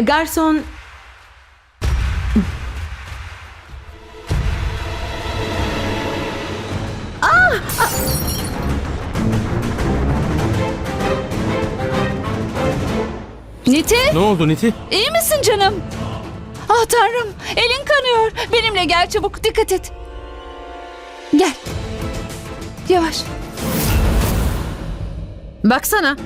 Garson Niti, Ne oldu Niti? iyi misin canım? Ah tanrım, elin kanıyor. Benimle gel çabuk, dikkat et. Gel. Yavaş. Baksana.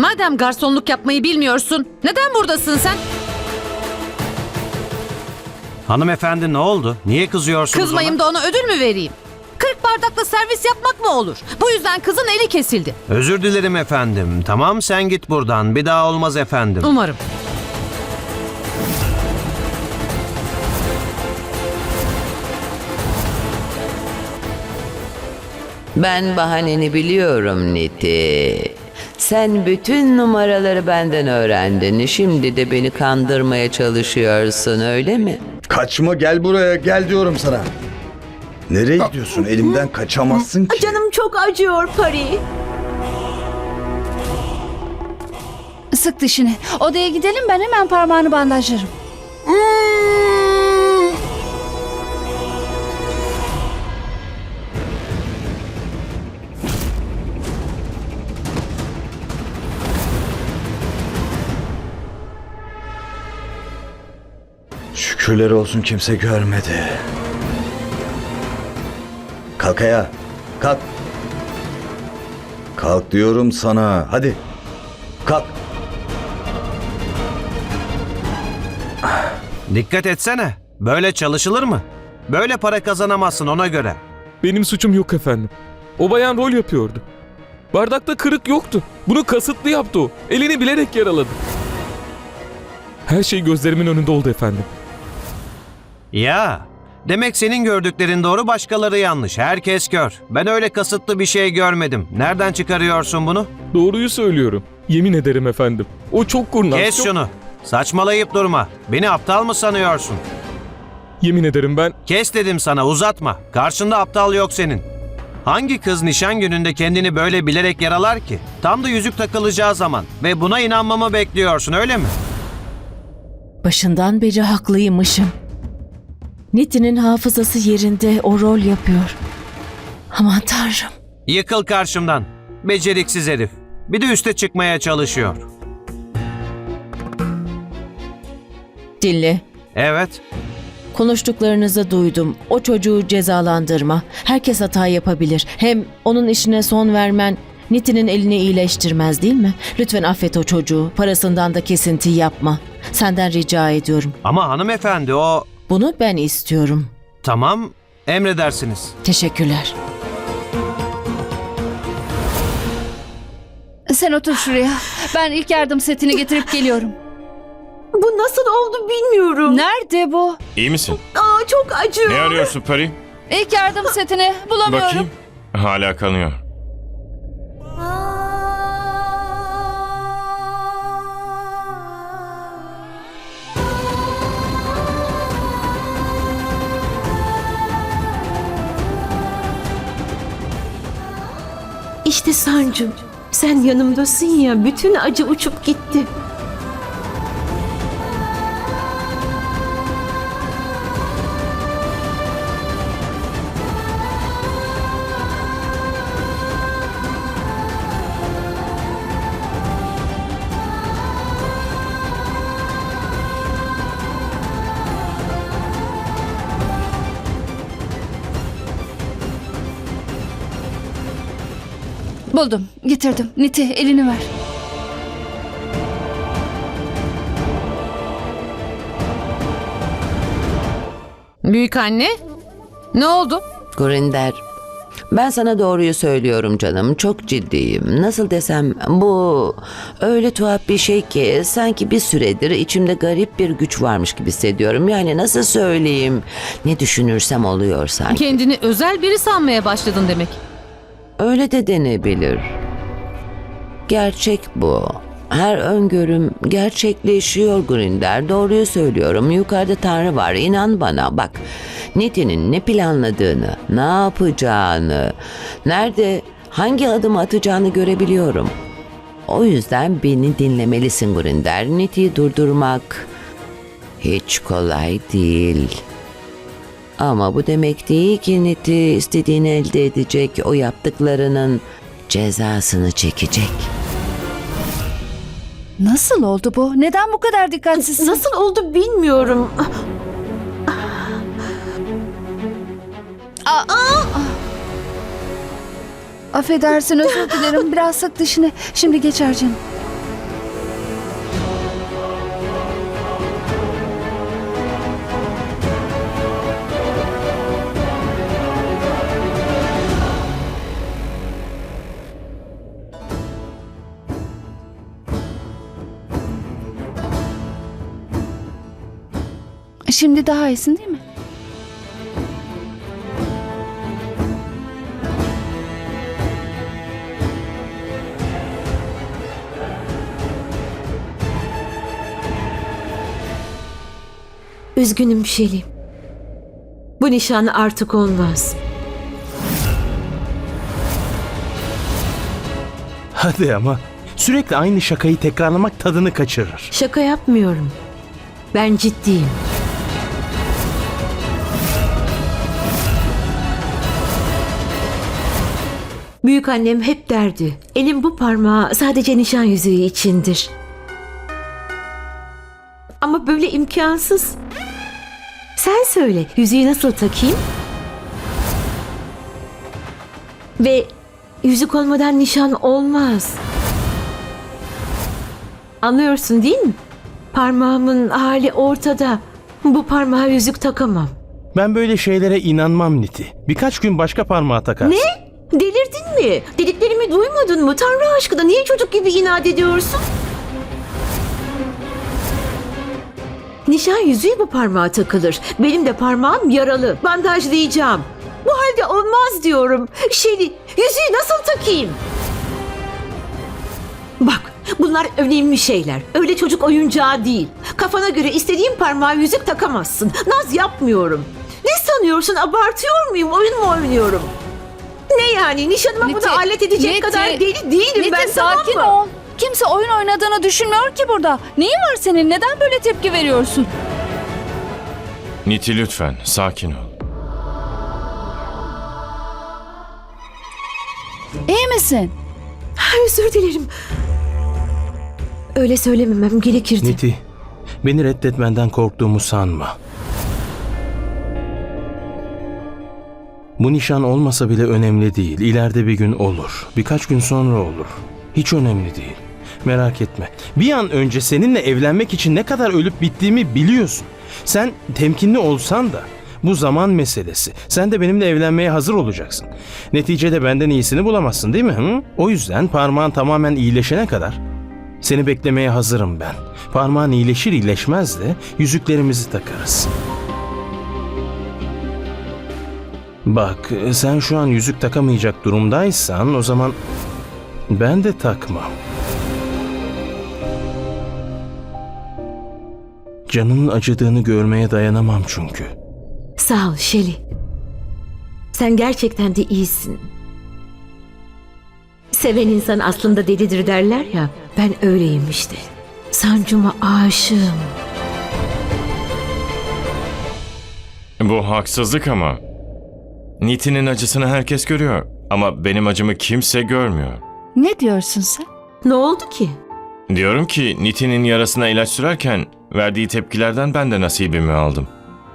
Madem garsonluk yapmayı bilmiyorsun, neden buradasın sen? Hanımefendi ne oldu? Niye kızıyorsunuz Kızmayayım da ona ödül mü vereyim? 40 bardakla servis yapmak mı olur? Bu yüzden kızın eli kesildi. ona? Özür dilerim efendim. Tamam sen git buradan. Bir daha olmaz efendim. Umarım. Ben bahaneni biliyorum Niti. Sen bütün numaraları benden öğrendin. Şimdi de beni kandırmaya çalışıyorsun öyle mi? Kaçma gel buraya gel diyorum sana. Nereye gidiyorsun? Elimden kaçamazsın ki. canım çok acıyor Pari. Sık dişini. Odaya gidelim ben hemen parmağını bandajlarım. Şükürler olsun kimse görmedi. Kalk ayağa. Kalk. Kalk diyorum sana. Hadi. Kalk. Dikkat etsene. Böyle çalışılır mı? Böyle para kazanamazsın ona göre. Benim suçum yok efendim. O bayan rol yapıyordu. Bardakta kırık yoktu. Bunu kasıtlı yaptı o. Elini bilerek yaraladı. Her şey gözlerimin önünde oldu efendim. Ya. Demek senin gördüklerin doğru başkaları yanlış. Herkes kör. Ben öyle kasıtlı bir şey görmedim. Nereden çıkarıyorsun bunu? Doğruyu söylüyorum. Yemin ederim efendim. O çok kurnaz. Kes çok- şunu. Saçmalayıp durma. Beni aptal mı sanıyorsun? Yemin ederim ben Kes dedim sana uzatma. Karşında aptal yok senin. Hangi kız nişan gününde kendini böyle bilerek yaralar ki? Tam da yüzük takılacağı zaman. Ve buna inanmamı bekliyorsun öyle mi? Başından beri haklıymışım. Niti'nin hafızası yerinde o rol yapıyor. Aman tanrım. Yıkıl karşımdan. Beceriksiz herif. Bir de üste çıkmaya çalışıyor. Dinle. Evet. Konuştuklarınızı duydum. O çocuğu cezalandırma. Herkes hata yapabilir. Hem onun işine son vermen Niti'nin elini iyileştirmez değil mi? Lütfen affet o çocuğu. Parasından da kesinti yapma. Senden rica ediyorum. Ama hanımefendi o... Bunu ben istiyorum. Tamam emredersiniz. Teşekkürler. Sen otur şuraya. Ben ilk yardım setini getirip geliyorum. Bu nasıl oldu bilmiyorum. Nerede bu? İyi misin? Aa, çok acıyor. Ne arıyorsun Pari? İlk yardım setini bulamıyorum. Bakayım. Hala kanıyor. Sancu. Sen yanımdasın ya. Bütün acı uçup gitti. Buldum, getirdim. Niti, elini ver. Büyük anne, ne oldu? Gurinder. Ben sana doğruyu söylüyorum canım. Çok ciddiyim. Nasıl desem bu öyle tuhaf bir şey ki sanki bir süredir içimde garip bir güç varmış gibi hissediyorum. Yani nasıl söyleyeyim? Ne düşünürsem oluyor sanki. Kendini özel biri sanmaya başladın demek. Öyle de denebilir. Gerçek bu. Her öngörüm gerçekleşiyor Grinder. Doğruyu söylüyorum. Yukarıda Tanrı var. İnan bana. Bak. Niti'nin ne planladığını, ne yapacağını, nerede hangi adım atacağını görebiliyorum. O yüzden beni dinlemelisin Gurinder. Niti'yi durdurmak hiç kolay değil. Ama bu demek değil ki Niti istediğini elde edecek, o yaptıklarının cezasını çekecek. Nasıl oldu bu? Neden bu kadar dikkatsizsin? Nasıl oldu bilmiyorum. Affedersin özür dilerim. Biraz sık dişini. Şimdi geçer canım. Şimdi daha iyisin değil mi? Üzgünüm Şeli. Bu nişan artık olmaz. Hadi ama sürekli aynı şakayı tekrarlamak tadını kaçırır. Şaka yapmıyorum. Ben ciddiyim. Büyük annem hep derdi. Elim bu parmağı sadece nişan yüzüğü içindir. Ama böyle imkansız. Sen söyle, yüzüğü nasıl takayım? Ve yüzük olmadan nişan olmaz. Anlıyorsun değil mi? Parmağımın hali ortada. Bu parmağa yüzük takamam. Ben böyle şeylere inanmam Niti. Birkaç gün başka parmağa takarsın. Ne? Mi? Dediklerimi duymadın mı? Tanrı aşkına niye çocuk gibi inat ediyorsun? Nişan yüzüğü bu parmağa takılır. Benim de parmağım yaralı. Bandajlayacağım. Bu halde olmaz diyorum. Şeli, yüzüğü nasıl takayım? Bak, bunlar önemli şeyler. Öyle çocuk oyuncağı değil. Kafana göre istediğin parmağa yüzük takamazsın. Naz yapmıyorum. Ne sanıyorsun? Abartıyor muyum? Oyun mu oynuyorum? Ne yani? Nişanıma Niti, bunu alet edecek Niti, kadar deli değilim Niti ben sakin tamam mı? ol. Kimse oyun oynadığını düşünmüyor ki burada. Neyin var senin? Neden böyle tepki veriyorsun? Niti lütfen sakin ol. İyi misin? Ay, Özür dilerim. Öyle söylememem gerekirdi. Niti, beni reddetmenden korktuğumu sanma. Bu nişan olmasa bile önemli değil. İleride bir gün olur. Birkaç gün sonra olur. Hiç önemli değil. Merak etme. Bir an önce seninle evlenmek için ne kadar ölüp bittiğimi biliyorsun. Sen temkinli olsan da bu zaman meselesi. Sen de benimle evlenmeye hazır olacaksın. Neticede benden iyisini bulamazsın değil mi? Hı? O yüzden parmağın tamamen iyileşene kadar seni beklemeye hazırım ben. Parmağın iyileşir iyileşmez de yüzüklerimizi takarız. Bak sen şu an yüzük takamayacak durumdaysan o zaman ben de takmam. Canının acıdığını görmeye dayanamam çünkü. Sağ ol Şeli. Sen gerçekten de iyisin. Seven insan aslında delidir derler ya. Ben öyleyim işte. Sancıma aşığım. Bu haksızlık ama. Niti'nin acısını herkes görüyor. Ama benim acımı kimse görmüyor. Ne diyorsun sen? Ne oldu ki? Diyorum ki Niti'nin yarasına ilaç sürerken verdiği tepkilerden ben de nasibimi aldım.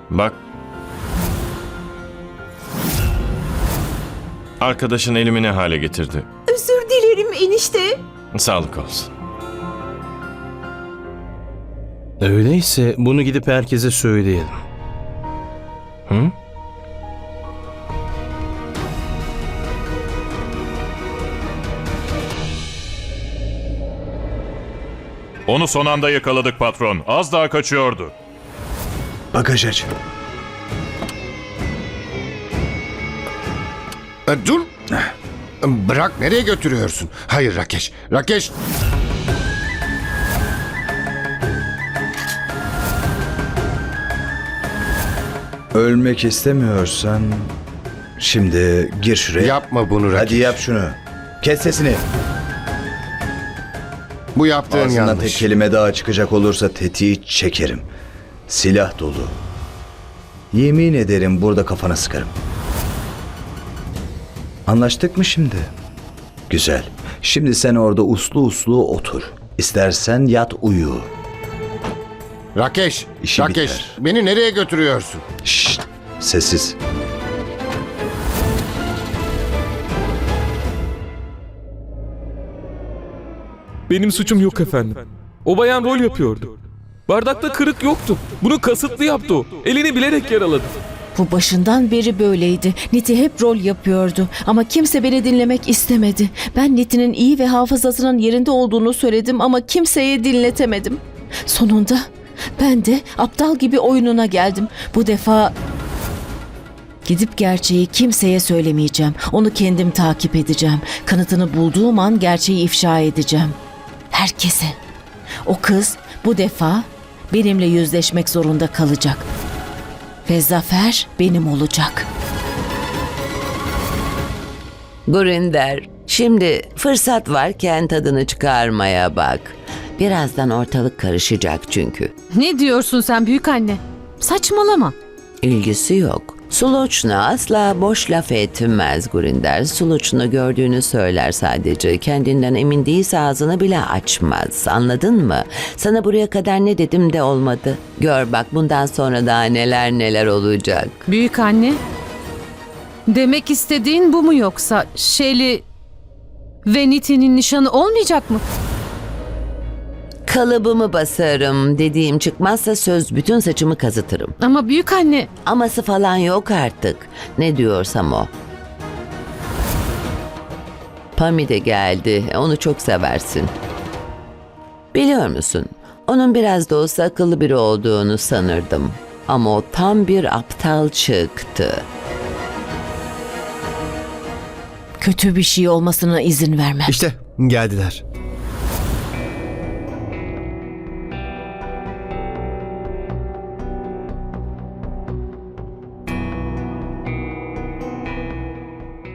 Bak. Arkadaşın elimi ne hale getirdi. Özür dilerim enişte. Sağlık olsun. Öyleyse bunu gidip herkese söyleyelim. Hı? Onu son anda yakaladık patron. Az daha kaçıyordu. Bagaj aç. E, Dur. Bırak nereye götürüyorsun? Hayır Rakeş. Rakeş. Ölmek istemiyorsan şimdi gir şuraya. Yapma bunu Rakeş. Hadi yap şunu. Kes sesini. Bu yaptığın Ağzından yanlış. tek kelime daha çıkacak olursa tetiği çekerim. Silah dolu. Yemin ederim burada kafana sıkarım. Anlaştık mı şimdi? Güzel. Şimdi sen orada uslu uslu otur. İstersen yat uyu. Rakeş, İşi Rakeş biter. beni nereye götürüyorsun? Şşt, sessiz. Benim suçum yok efendim. O bayan rol yapıyordu. Bardakta kırık yoktu. Bunu kasıtlı yaptı o. Elini bilerek yaraladı. Bu başından beri böyleydi. Niti hep rol yapıyordu ama kimse beni dinlemek istemedi. Ben Niti'nin iyi ve hafızasının yerinde olduğunu söyledim ama kimseye dinletemedim. Sonunda ben de aptal gibi oyununa geldim. Bu defa gidip gerçeği kimseye söylemeyeceğim. Onu kendim takip edeceğim. Kanıtını bulduğum an gerçeği ifşa edeceğim. Herkese. O kız bu defa benimle yüzleşmek zorunda kalacak. Ve zafer benim olacak. Gurinder, şimdi fırsat varken tadını çıkarmaya bak. Birazdan ortalık karışacak çünkü. Ne diyorsun sen büyük anne? Saçmalama. İlgisi yok. Suluçna asla boş laf etmez Gurinder. Suluçna gördüğünü söyler sadece. Kendinden emin değilse ağzını bile açmaz. Anladın mı? Sana buraya kadar ne dedim de olmadı. Gör bak bundan sonra daha neler neler olacak. Büyük anne. Demek istediğin bu mu yoksa Şeli ve Niti'nin nişanı olmayacak mı? Kalıbımı basarım. Dediğim çıkmazsa söz bütün saçımı kazıtırım. Ama büyük anne Aması falan yok artık. Ne diyorsam o. Pami de geldi. Onu çok seversin. Biliyor musun? Onun biraz da olsa akıllı biri olduğunu sanırdım. Ama o tam bir aptal çıktı. Kötü bir şey olmasına izin vermem. İşte geldiler.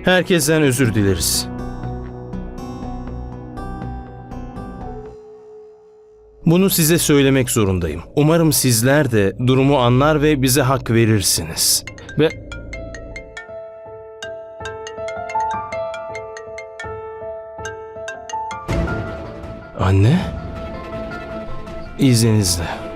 Herkesten özür dileriz. Bunu size söylemek zorundayım. Umarım sizler de durumu anlar ve bize hak verirsiniz. Ve Anne? İzninizle.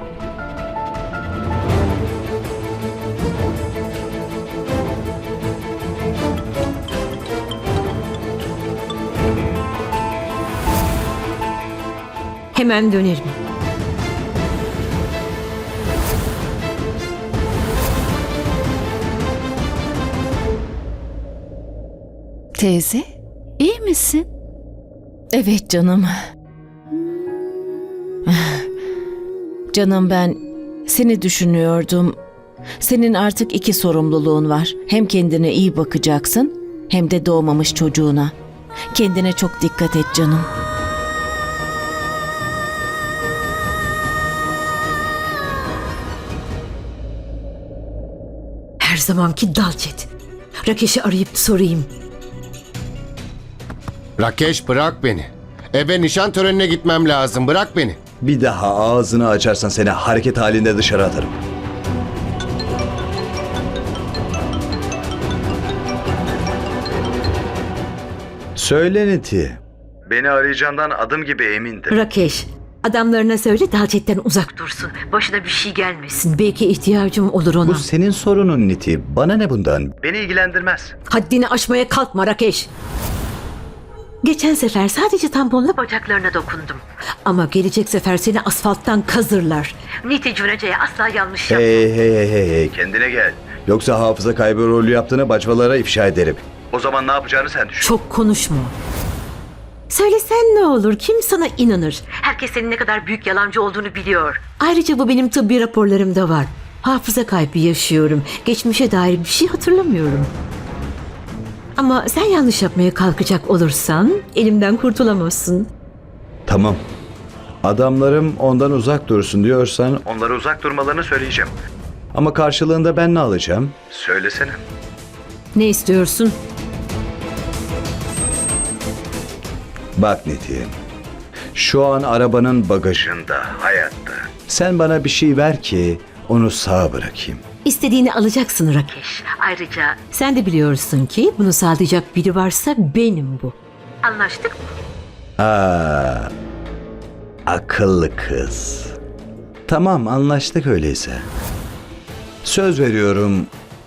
Hemen dönerim. Teyze, iyi misin? Evet canım. Canım ben seni düşünüyordum. Senin artık iki sorumluluğun var. Hem kendine iyi bakacaksın hem de doğmamış çocuğuna. Kendine çok dikkat et canım. Zamanki dalcet. Rakeş'i arayıp sorayım. Rakeş bırak beni. Eve nişan törenine gitmem lazım. Bırak beni. Bir daha ağzını açarsan seni hareket halinde dışarı atarım. Söyle Neti. Beni arayacağından adım gibi emindim. Rakeş, adamlarına söyle dalcetten uzak dursun. Başına bir şey gelmesin. Belki ihtiyacım olur ona. Bu senin sorunun Niti. Bana ne bundan? Beni ilgilendirmez. Haddini aşmaya kalkma Rakeş. Geçen sefer sadece tamponla bacaklarına dokundum. Ama gelecek sefer seni asfalttan kazırlar. Niti Cünece'ye asla yanlış yapma. Hey hey hey hey hey kendine gel. Yoksa hafıza kaybı rolü yaptığını bacvalara ifşa ederim. O zaman ne yapacağını sen düşün. Çok konuşma. Söylesen ne olur? Kim sana inanır? Herkes senin ne kadar büyük yalancı olduğunu biliyor. Ayrıca bu benim tıbbi raporlarımda var. Hafıza kaybı yaşıyorum. Geçmişe dair bir şey hatırlamıyorum. Ama sen yanlış yapmaya kalkacak olursan elimden kurtulamazsın. Tamam. Adamlarım ondan uzak dursun diyorsan onlara uzak durmalarını söyleyeceğim. Ama karşılığında ben ne alacağım? Söylesene. Ne istiyorsun? Bak Neti. Şu an arabanın bagajında, hayatta. Sen bana bir şey ver ki onu sağ bırakayım. İstediğini alacaksın Rakeş. Ayrıca sen de biliyorsun ki bunu sağlayacak biri varsa benim bu. Anlaştık mı? Aa, akıllı kız. Tamam anlaştık öyleyse. Söz veriyorum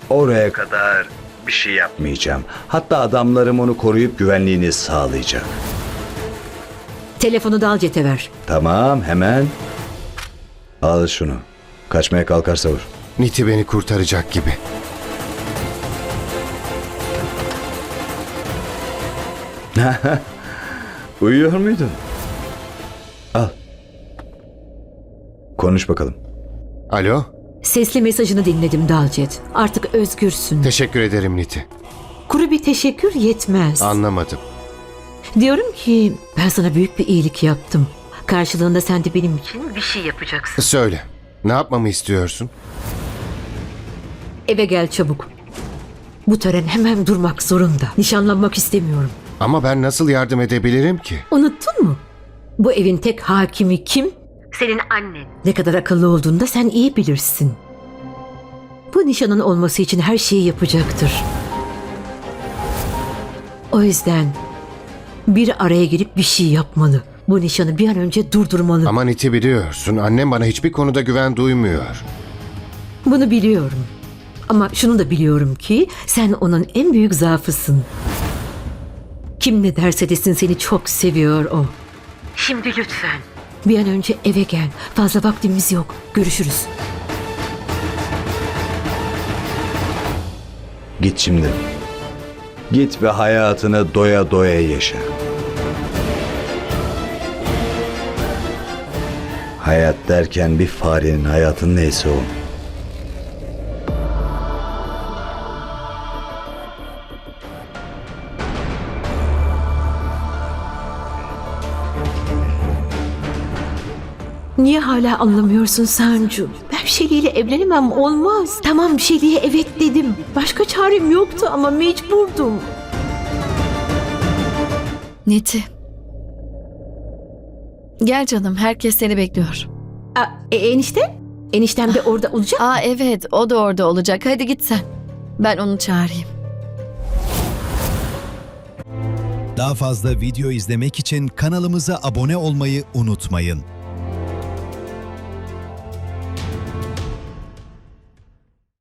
oraya kadar bir şey yapmayacağım. Hatta adamlarım onu koruyup güvenliğini sağlayacak. Telefonu da al Cete ver. Tamam hemen. Al şunu. Kaçmaya kalkarsa vur. Niti beni kurtaracak gibi. Uyuyor muydun? Al. Konuş bakalım. Alo, Sesli mesajını dinledim Dalcet. Artık özgürsün. teşekkür ederim Niti. Kuru bir teşekkür yetmez. Anlamadım. Diyorum ki ben sana büyük bir iyilik yaptım. Karşılığında sen de benim için bir şey yapacaksın. Söyle, ne yapmamı istiyorsun? Eve gel çabuk. Bu tören hemen durmak zorunda. Nişanlanmak istemiyorum. Ama ben nasıl yardım edebilirim ki? Unuttun mu? Bu evin tek hakimi kim? Senin annen. Ne kadar akıllı olduğunu da sen iyi bilirsin. Bu nişanın olması için her şeyi yapacaktır. O yüzden bir araya girip bir şey yapmalı. Bu nişanı bir an önce durdurmalı. Ama Niti biliyorsun, annem bana hiçbir konuda güven duymuyor. Bunu biliyorum. Ama şunu da biliyorum ki sen onun en büyük zaafısın. Kim ne derse desin seni çok seviyor o. Şimdi lütfen. Bir an önce eve gel. Fazla vaktimiz yok. Görüşürüz. Git şimdi. Git ve hayatını doya doya yaşa. Hayat derken bir farenin hayatın neyse o. Niye hala anlamıyorsun Sancu? Ben Şeli ile evlenemem olmaz. Tamam Şeli'ye evet dedim. Başka çarem yoktu ama mecburdum. Niti. Gel canım herkes seni bekliyor. Aa, e, enişte? Eniştem de orada olacak. Aa evet o da orada olacak. Hadi git sen. Ben onu çağırayım. Daha fazla video izlemek için kanalımıza abone olmayı unutmayın.